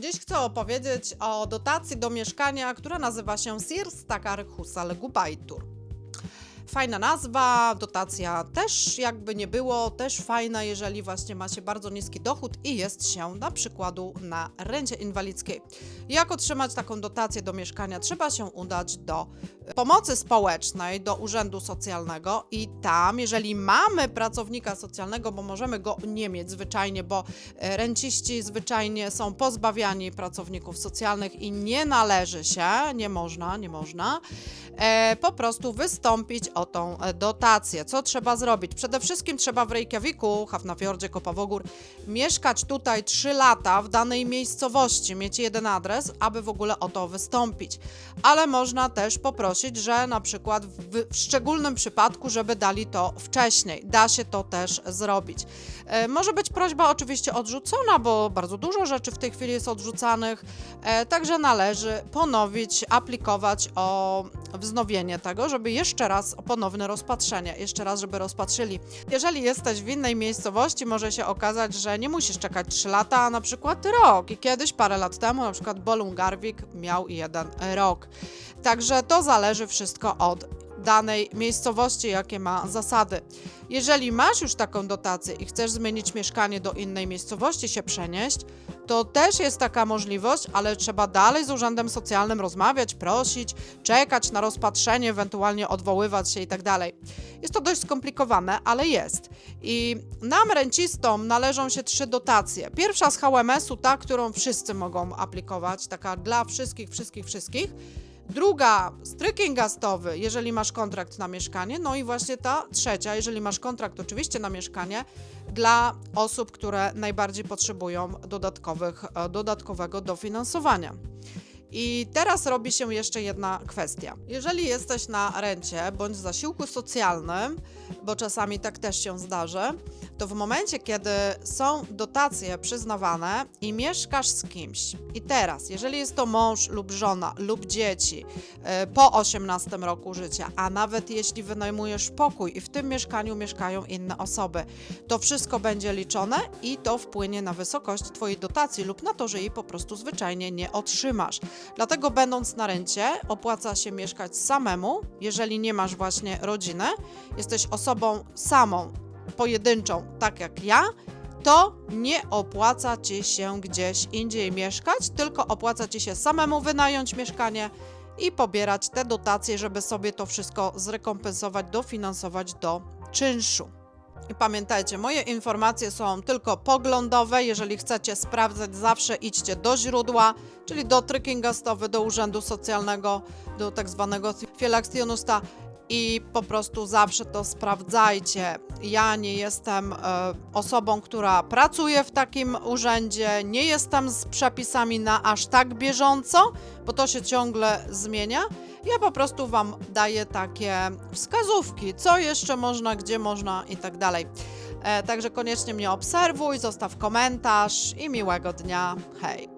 Dziś chcę opowiedzieć o dotacji do mieszkania, która nazywa się Sirs Takar Husal Gubajtur. Fajna nazwa, dotacja też jakby nie było, też fajna, jeżeli właśnie ma się bardzo niski dochód i jest się na przykładu na rencie inwalidzkiej. Jak otrzymać taką dotację do mieszkania? Trzeba się udać do pomocy społecznej, do urzędu socjalnego i tam, jeżeli mamy pracownika socjalnego, bo możemy go nie mieć zwyczajnie, bo e, renciści zwyczajnie są pozbawiani pracowników socjalnych i nie należy się, nie można, nie można, e, po prostu wystąpić o tą dotację. Co trzeba zrobić? Przede wszystkim trzeba w Reykjaviku, Hafnarfjordzie, Kopawogór, mieszkać tutaj 3 lata w danej miejscowości, mieć jeden adres, aby w ogóle o to wystąpić. Ale można też poprosić, że na przykład w, w szczególnym przypadku, żeby dali to wcześniej. Da się to też zrobić. E, może być prośba oczywiście odrzucona, bo bardzo dużo rzeczy w tej chwili jest odrzucanych, e, także należy ponowić, aplikować o wznowienie tego, żeby jeszcze raz o ponowne rozpatrzenie, jeszcze raz, żeby rozpatrzyli. Jeżeli jesteś w innej miejscowości, może się okazać, że nie musisz czekać 3 lata, a na przykład rok. I kiedyś, parę lat temu, na przykład Bolung Garwik miał jeden rok. Także to zależy wszystko od danej miejscowości, jakie ma zasady. Jeżeli masz już taką dotację i chcesz zmienić mieszkanie do innej miejscowości, się przenieść, to też jest taka możliwość, ale trzeba dalej z urzędem socjalnym rozmawiać, prosić, czekać na rozpatrzenie, ewentualnie odwoływać się i tak. Jest to dość skomplikowane, ale jest. I nam, rencistom, należą się trzy dotacje. Pierwsza z HMS-u, ta, którą wszyscy mogą aplikować, taka dla wszystkich, wszystkich, wszystkich. Druga, stryking gastowy, jeżeli masz kontrakt na mieszkanie. No i właśnie ta trzecia, jeżeli masz kontrakt oczywiście na mieszkanie, dla osób, które najbardziej potrzebują dodatkowych, e, dodatkowego dofinansowania. I teraz robi się jeszcze jedna kwestia. Jeżeli jesteś na rencie bądź zasiłku socjalnym, bo czasami tak też się zdarzy, to w momencie, kiedy są dotacje przyznawane i mieszkasz z kimś, i teraz, jeżeli jest to mąż lub żona lub dzieci e, po 18 roku życia, a nawet jeśli wynajmujesz pokój i w tym mieszkaniu mieszkają inne osoby, to wszystko będzie liczone i to wpłynie na wysokość Twojej dotacji lub na to, że jej po prostu zwyczajnie nie otrzymasz. Dlatego, będąc na rencie, opłaca się mieszkać samemu, jeżeli nie masz właśnie rodziny, jesteś osobą samą, pojedynczą, tak jak ja, to nie opłaca ci się gdzieś indziej mieszkać, tylko opłaca ci się samemu wynająć mieszkanie i pobierać te dotacje, żeby sobie to wszystko zrekompensować, dofinansować do czynszu. I pamiętajcie, moje informacje są tylko poglądowe. Jeżeli chcecie sprawdzać, zawsze idźcie do źródła, czyli do tryking gastowy, do urzędu socjalnego, do tak zwanego filakcjonusta i po prostu zawsze to sprawdzajcie. Ja nie jestem e, osobą, która pracuje w takim urzędzie, nie jestem z przepisami na aż tak bieżąco, bo to się ciągle zmienia. Ja po prostu Wam daję takie wskazówki, co jeszcze można, gdzie można i tak dalej. E, także koniecznie mnie obserwuj, zostaw komentarz i miłego dnia. Hej!